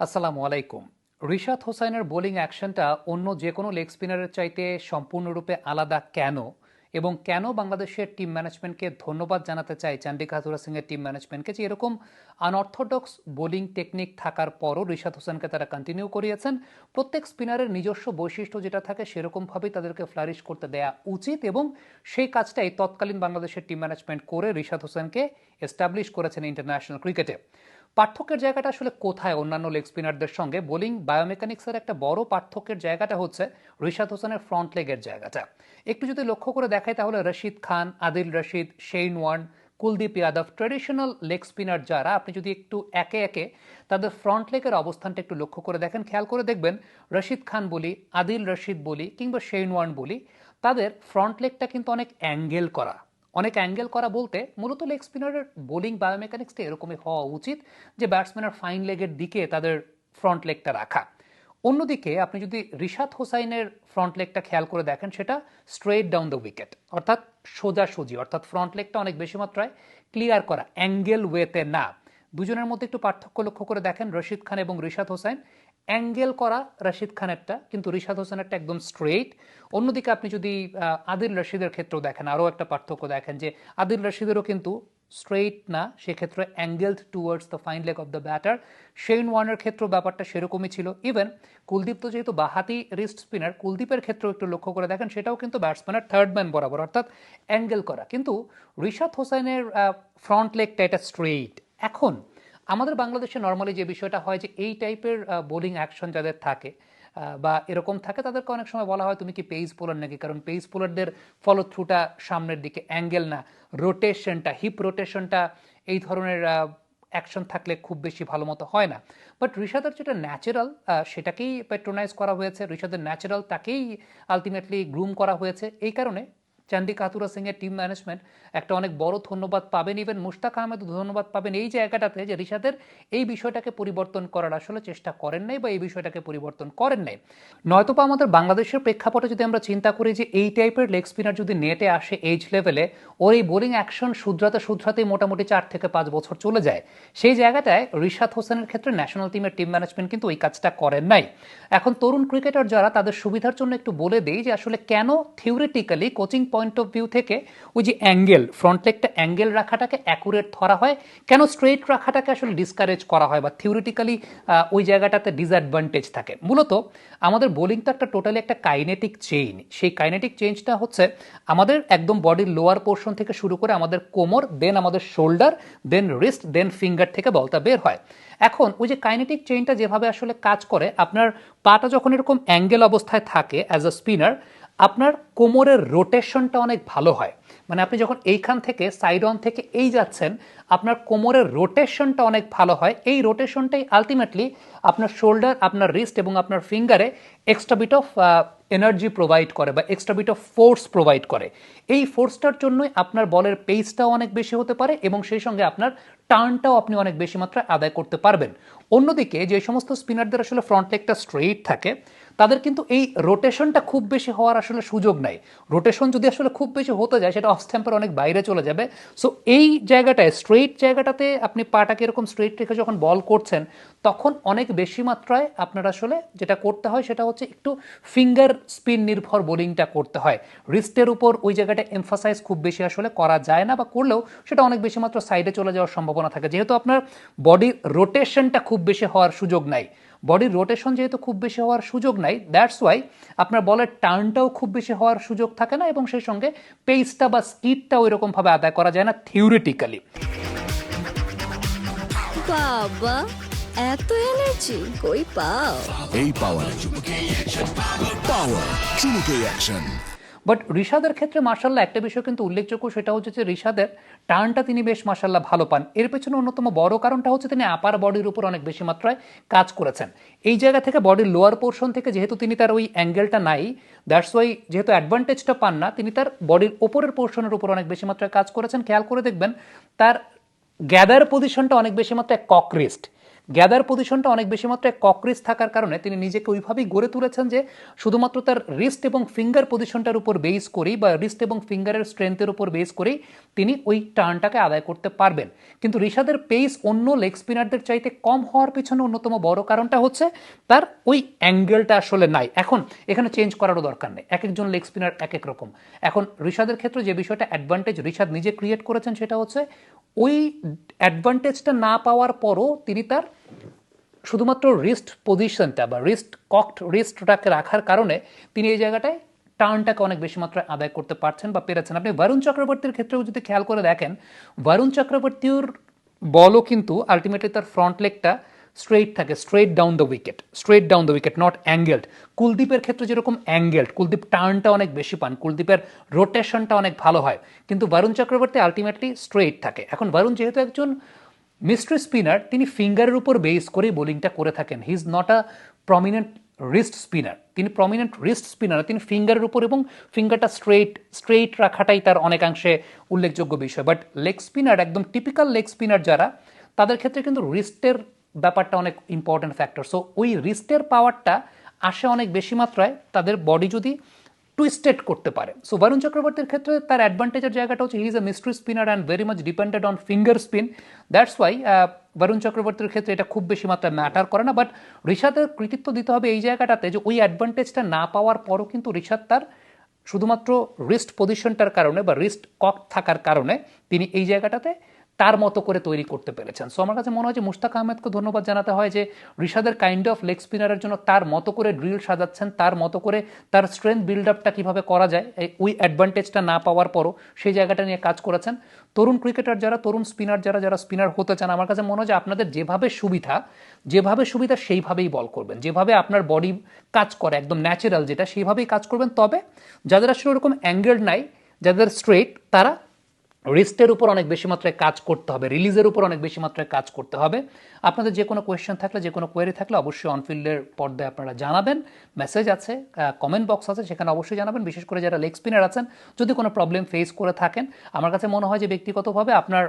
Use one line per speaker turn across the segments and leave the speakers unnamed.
আসসালামু আলাইকুম। রিশাদ হোসাইনের বোলিং অ্যাকশনটা অন্য যে কোনো লেগ স্পিনারের চাইতে সম্পূর্ণরূপে আলাদা কেন? এবং কেন বাংলাদেশের টিম ম্যানেজমেন্টকে ধন্যবাদ জানাতে চাই চান্ডিকা হাতুরা সিংয়ের টিম ম্যানেজমেন্টকে যে এরকম আনঅর্থোডক্স বোলিং টেকনিক থাকার পরও রিশাদ হোসেনকে তারা কন্টিনিউ করিয়েছেন? প্রত্যেক স্পিনারের নিজস্ব বৈশিষ্ট্য যেটা থাকে সেরকমভাবেই তাদেরকে ফ্লারিশ করতে দেয়া উচিত এবং সেই কাজটাই তৎকালীন বাংলাদেশের টিম ম্যানেজমেন্ট করে রিশাদ হোসেনকে এস্টাবলিশ করেছেন ইন্টারন্যাশনাল ক্রিকেটে পার্থক্যের জায়গাটা আসলে কোথায়? অন্যান্য লেগ স্পিনারদের সঙ্গে বোলিং বায়োমেকানিক্সের একটা বড় পার্থক্যের জায়গাটা হচ্ছে রিশাদ হোসেনের ফ্রন্ট লেগের জায়গাটা। একটু যদি লক্ষ্য করে দেখাই তাহলে Rashid Khan, Adil Rashid, Shane Warne, Kuldeep Yadav traditional leg spinner যারা, আপনি যদি একটু একে একে তাদের ফ্রন্ট লেগের অবস্থানটা একটু লক্ষ্য করে দেখেন, খেয়াল করে দেখবেন রশিদ খান বলি, আদিল রশিদ বলি কিংবা শেইন ওয়ার্ন বলি, তাদের ফ্রন্ট লেগটা কিন্তু অনেক অ্যাঙ্গেল করা। অনেক অ্যাঙ্গেল করা বলতে মূলত লেগ স্পিনারের বোলিং বায়োমেকানিক্সটা এরকমই হওয়া উচিত যে ব্যাটসম্যানের ফাইন লেগের দিকে তাদের ফ্রন্ট লেগটা রাখা। অন্যদিকে আপনি যদি রিশাদ হোসাইনের ফ্রন্ট লেগটা খেয়াল করে দেখেন, সেটা স্ট্রেট ডাউন দ্য উইকেট, অর্থাৎ সোজাসুজি, অর্থাৎ ফ্রন্ট লেগটা অনেক বেশি মাত্রায় ক্লিয়ার করা, অ্যাঙ্গেল ওয়েতে না। দুজনের মধ্যে একটু পার্থক্য লক্ষ্য করে দেখেন, রশিদ খান এবং রিশাদ হোসেন অ্যাঙ্গেল করা রশিদ খানেরটা কিন্তু রিশাদ হোসেনেরটা একদম স্ট্রেইট অন্যদিকে আপনি যদি আদিল রশিদের ক্ষেত্রেও দেখেন, আরও একটা পার্থক্য দেখেন যে আদিল রশিদেরও কিন্তু স্ট্রেইট না, সেক্ষেত্রে angled towards the fine leg of the batter Shane ওয়ার্নের ক্ষেত্রেও ব্যাপারটা সেরকমই ছিল। ইভেন কুলদীপ তো যেহেতু বাহাতি রিস্ট স্পিনার কুলদীপের ক্ষেত্রেও একটু লক্ষ্য করে দেখেন, সেটাও কিন্তু ব্যাটসম্যানের থার্ড ম্যান বরাবর, অর্থাৎ অ্যাঙ্গেল করা। কিন্তু রিশাদ হোসেনের ফ্রন্ট লেগটা এটা স্ট্রেইট এখন আমাদের বাংলাদেশে নর্মালি যে বিষয়টা হয় যে এই টাইপের বোলিং অ্যাকশন যাদের থাকে বা এরকম থাকে তাদেরকে অনেক সময় বলা হয় তুমি কি পেস পোলার নাকি? কারণ পেস পোলারদের ফলো থ্রুটা সামনের দিকে অ্যাঙ্গেল না রোটেশনটা হিপ রোটেশনটা এই ধরনের অ্যাকশন থাকলে খুব বেশি ভালো মতো হয় না। বাট ঋষাদের যেটা ন্যাচারাল সেটাকেই প্যাট্রোনাইজ করা হয়েছে। ঋষাদের ন্যাচারাল তাকেই আলটিমেটলি গ্রুম করা হয়েছে। এই কারণে চান্দি কাতুরা সিংয়ের টিম ম্যানেজমেন্ট একটা অনেক বড় ধন্যবাদ পাবেন। ইভেন মুশতাক আহমেদ ধন্যবাদ পাবেন এই জায়গাটাতে যে রিশাদের এই বিষয়টাকে পরিবর্তন করার আসলে চেষ্টা করেন নাই বা এই বিষয়টাকে পরিবর্তন করেন নাই। নয়তোবা আমাদের বাংলাদেশের প্রেক্ষাপটে যদি আমরা চিন্তা করি যে এই টাইপের লেগ স্পিনার যদি নেটে আসে এইজ লেভেলে ওর এই বোলিং অ্যাকশন শুধরাতে শুধরাতেই মোটামুটি চার থেকে পাঁচ বছর চলে যায়। সেই জায়গাটায় রিশাদ হোসেনের ক্ষেত্রে ন্যাশনাল টিমের টিম ম্যানেজমেন্ট কিন্তু ওই কাজটা করেন নাই। এখন তরুণ ক্রিকেটার যারা, তাদের সুবিধার জন্য একটু বলে দেই যে আসলে কেন theoretically coaching point of view থেকে ওই যে অ্যাঙ্গেল ফ্রন্ট লেগটা অ্যাঙ্গেল রাখাটাকে অ্যাকুরেট ধরা হয়। কেন স্ট্রেট রাখাটাকে আসলে ডিসকারেজ করা হয় বা থিওরিটিক্যালি ওই জায়গাটাতে ডিসঅ্যাডভান্টেজ থাকে? মূলত আমাদের বোলিং তো একটা টোটালি একটা কাইনেটিক চেইন সেই কাইনেটিক চেঞ্জটা হচ্ছে আমাদের একদম বডির লোয়ার পোর্শন থেকে শুরু করে আমাদের কোমর দেন আমাদের shoulder then wrist then finger থেকে বলটা বের হয়। এখন ওই যে কাইনেটিক চেইনটা যেভাবে আসলে কাজ করে, আপনার পাটা যখন এরকম অ্যাঙ্গেল অবস্থায় থাকে অ্যাজ আ স্পিনার আপনার কোমরের রোটেশনটা অনেক ভালো হয়। মানে আপনি যখন এইখান থেকে সাইড অন থেকে এই যাচ্ছেন, আপনার কোমরের রোটেশনটা অনেক ভালো হয়। এই রোটেশনটাই আলটিমেটলি আপনার শোল্ডার আপনার রিস্ট এবং আপনার ফিঙ্গারে extra bit of energy provide করে বা extra bit of force provide করে। এই ফোর্সটার জন্যই আপনার বলের পেসটাও অনেক বেশি হতে পারে এবং সেই সঙ্গে আপনার টার্নটাও আপনি অনেক বেশি মাত্রায় আদায় করতে পারবেন। অন্যদিকে যে সমস্ত স্পিনারদের আসলে ফ্রন্ট লেগটা স্ট্রেইট থাকে, তাদের কিন্তু এই রোটেশনটা খুব বেশি হওয়ার আসলে সুযোগ নাই। রোটেশন যদি আসলে খুব বেশি হতে যায় সেটা অফ স্ট্যাম্পের অনেক বাইরে চলে যাবে। সো এই জায়গাটায় স্ট্রেইট জায়গাটাতে আপনি পাটাকে এরকম স্ট্রেইট রেখে যখন বল করছেন, তখন অনেক বেশি মাত্রায় আপনার আসলে যেটা করতে হয়, সেটা হচ্ছে একটু ফিঙ্গার স্পিন নির্ভর বোলিংটা করতে হয়। রিস্টের উপর ওই জায়গাটা এমফাসাইজ খুব বেশি আসলে করা যায় না বা করলেও সেটা অনেক বেশি মাত্র সাইডে চলে যাওয়ার সম্ভাবনা থাকে। যেহেতু আপনার বডির রোটেশনটা খুব বেশি হওয়ার সুযোগ নাই। বডির রোটেশন যেহেতু খুব বেশি হওয়ার সুযোগ নাই দ্যাটস ওয়াই আপনার বলের টার্নটাও খুব বেশি হওয়ার সুযোগ থাকে না এবং সেই সঙ্গে পেসটা বা স্পিডটা ওই রকমভাবে আদায় করা যায় না থিওরিটিক্যালি
বাবা এত এনার্জি কই পাও?
এই পাওয়ার পাওয়ার চুমুকে অ্যাকশন
বাট ঋষাদের ক্ষেত্রে মার্শাল্লাহ একটা বিষয় কিন্তু উল্লেখযোগ্য, সেটা হচ্ছে যে ঋষাদের টার্নটা তিনি বেশ মার্শাল্লাহ ভালো পান। এর পেছনে অন্যতম বড় কারণটা হচ্ছে তিনি আপার বডির উপর অনেক বেশি মাত্রায় কাজ করেছেন। এই জায়গা থেকে বডির লোয়ার পোর্শন থেকে যেহেতু তিনি তার ওই অ্যাঙ্গেলটা নাই দ্যাটস ওয়াই যেহেতু অ্যাডভান্টেজটা পান না, তিনি তার বডির ওপরের পোর্শনের উপর অনেক বেশি মাত্রায় কাজ করেছেন। খেয়াল করে দেখবেন, তার গ্যাদার পজিশনটা অনেক বেশি মাত্রায় ককরিস্ট গ্যাদার পজিশনটা অনেক বেশি মাত্রায় ককরিস থাকার কারণে তিনি নিজেকে ওইভাবেই গড়ে তুলেছেন যে শুধুমাত্র তার রিস্ট এবং ফিঙ্গার পজিশনটার উপর বেস করেই বা রিস্ট এবং ফিঙ্গারের স্ট্রেংথের উপর বেস করেই তিনি ওই টার্নটাকে আদায় করতে পারবেন। কিন্তু ঋষাদের পেস অন্য লেগ স্পিনারদের চাইতে কম হওয়ার পিছনে অন্যতম বড় কারণটা হচ্ছে তার ওই অ্যাঙ্গেলটা আসলে নাই। এখন এখানে চেঞ্জ করারও দরকার নেই। এক একজন লেগ স্পিনার এক এক রকম। এখন ঋষাদের ক্ষেত্রে যে বিষয়টা অ্যাডভান্টেজ ঋষাদ নিজে ক্রিয়েট করেছেন সেটা হচ্ছে ওই অ্যাডভান্টেজটা না পাওয়ার পরও তিনি তার শুধুমাত্র রিস্ট পজিশনটা বা রিস্ট ককড রিস্টটাকে রাখার কারণে তিনি এই জায়গাটায় টার্নটাকে অনেক বেশি মাত্রায় আদায় করতে পারছেন বা পেরেছেন। আপনি বরুণ চক্রবর্তীর ক্ষেত্রেও যদি খেয়াল করে দেখেন বরুণ চক্রবর্তীর বলও কিন্তু আলটিমেটলি তার ফ্রন্ট লেগটা স্ট্রেইট থাকে straight down the wicket straight down the wicket not angled কুলদীপের ক্ষেত্রে যেরকম অ্যাঙ্গেলড কুলদীপ টার্নটা অনেক বেশি পান, কুলদীপের রোটেশনটা অনেক ভালো হয়। কিন্তু বরুণ চক্রবর্তী আলটিমেটলি স্ট্রেইট থাকে। এখন বরুণ যেহেতু একজন মিস্ট্রি স্পিনার তিনি ফিঙ্গারের উপর বেস করেই বোলিংটা করে থাকেন। He is not a prominent wrist spinner তিনি প্রমিনেন্ট রিস্ট স্পিনার তিনি ফিঙ্গারের উপর এবং ফিঙ্গারটা স্ট্রেইট স্ট্রেইট রাখাটাই তার অনেকাংশে উল্লেখযোগ্য বিষয়। বাট লেগ স্পিনার একদম টিপিক্যাল লেগ স্পিনার যারা, তাদের ক্ষেত্রে কিন্তু রিস্টের ব্যাপারটা অনেক ইম্পর্টেন্ট ফ্যাক্টর সো ওই রিস্টের পাওয়ারটা আসে অনেক বেশি মাত্রায়। তাদের বডি যদি টুইস্টেড করতে পারে। সো বরুণ চক্রবর্তীর ক্ষেত্রে তার অ্যাডভান্টেজের জায়গাটা হচ্ছে he is a mystery spinner and very much depended on finger spin that's why Varun চক্রবর্তীর ক্ষেত্রে এটা খুব বেশি মাত্রায় ম্যাটার করে না। বাট ঋষাদের কৃতিত্ব দিতে হবে এই জায়গাটাতে যে, ওই অ্যাডভান্টেজটা না পাওয়ার পরও কিন্তু ঋষাদ তার শুধুমাত্র রিস্ট পজিশনটার কারণে বা রিস্ট কক থাকার কারণে তিনি এই জায়গাটাতে তার মতো করে তৈরি করতে পেরেছেন। সো আমার কাছে মনে হয় যে মুশতাক আহমেদকে ধন্যবাদ জানাতে হয় যে ঋষাদের কাইন্ড অফ লেগ স্পিনারের জন্য তার মতো করে ড্রিল সাজাচ্ছেন, তার মতো করে তার স্ট্রেংথ বিল্ড আপটা কীভাবে করা যায় ওই অ্যাডভান্টেজটা না পাওয়ার পরও সেই জায়গাটা নিয়ে কাজ করেছেন। তরুণ ক্রিকেটার যারা, তরুণ স্পিনার যারা যারা স্পিনার হতে চান, আমার কাছে মনে হয় যে আপনাদের যেভাবে সুবিধা যেভাবে সুবিধা সেইভাবেই বল করবেন। যেভাবে আপনার বডি কাজ করে, একদম ন্যাচারাল যেটা, সেইভাবেই কাজ করবেন। তবে যাদের আসলে ওরকম অ্যাঙ্গেল নাই, যাদের স্ট্রেট তারা রিস্টের উপর অনেক বেশি মাত্রায় কাজ করতে হবে রিলিজের উপর অনেক বেশি মাত্রায় কাজ করতে হবে। আপনাদের যে কোনো কোয়েশ্চেন থাকলে, যে কোনো কোয়েরি থাকলে অবশ্যই অনফিল্ডের পর্দায় আপনারা জানাবেন। মেসেজ আছে কমেন্ট বক্স আছে, সেখানে অবশ্যই জানাবেন। বিশেষ করে যারা লেগ স্পিনার আছেন, যদি কোনো প্রবলেম ফেস করে থাকেন, আমার কাছে মনে হয় যে ব্যক্তিগতভাবে আপনার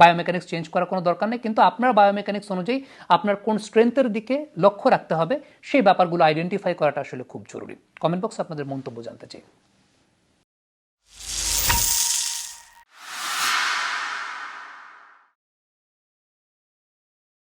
বায়োমেকানিক্স চেঞ্জ করার কোনো দরকার নেই, কিন্তু আপনার বায়োমেকানিক্স অনুযায়ী আপনার কোন স্ট্রেংথের দিকে লক্ষ্য রাখতে হবে, সেই ব্যাপারগুলো আইডেন্টিফাই করাটা আসলে খুব জরুরি। কমেন্ট বক্সে আপনাদের মন্তব্য জানতে চাই।